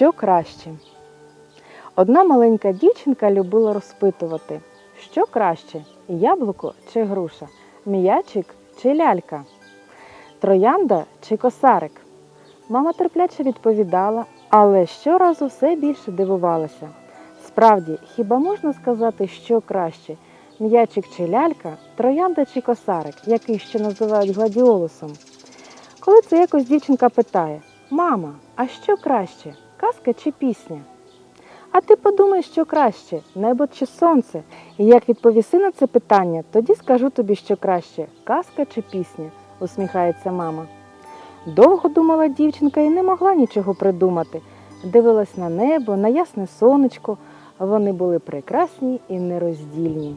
Що краще? Одна маленька дівчинка любила розпитувати, що краще яблуко чи груша, м'ячик чи лялька, троянда чи косарик. Мама терпляче відповідала, але щоразу все більше дивувалася. Справді, хіба можна сказати, що краще м'ячик чи лялька, троянда чи косарик, який ще називають гладіолусом? Коли це якось дівчинка питає: Мама, а що краще, казка чи пісня? А ти подумай, що краще небо чи сонце? І як відповіси на це питання, тоді скажу тобі, що краще казка чи пісня, усміхається мама. Довго думала дівчинка і не могла нічого придумати. Дивилась на небо, на ясне сонечко. Вони були прекрасні і нероздільні.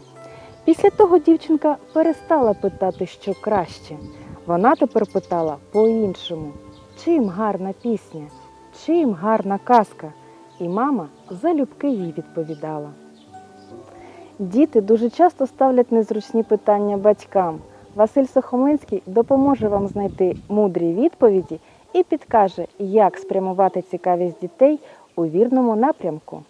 Після того дівчинка перестала питати, що краще. Вона тепер питала по-іншому: чим гарна пісня, чим гарна казка? І мама залюбки їй відповідала. Діти дуже часто ставлять незручні питання батькам. Василь Сохоминський допоможе вам знайти мудрі відповіді і підкаже, як спрямувати цікавість дітей у вірному напрямку.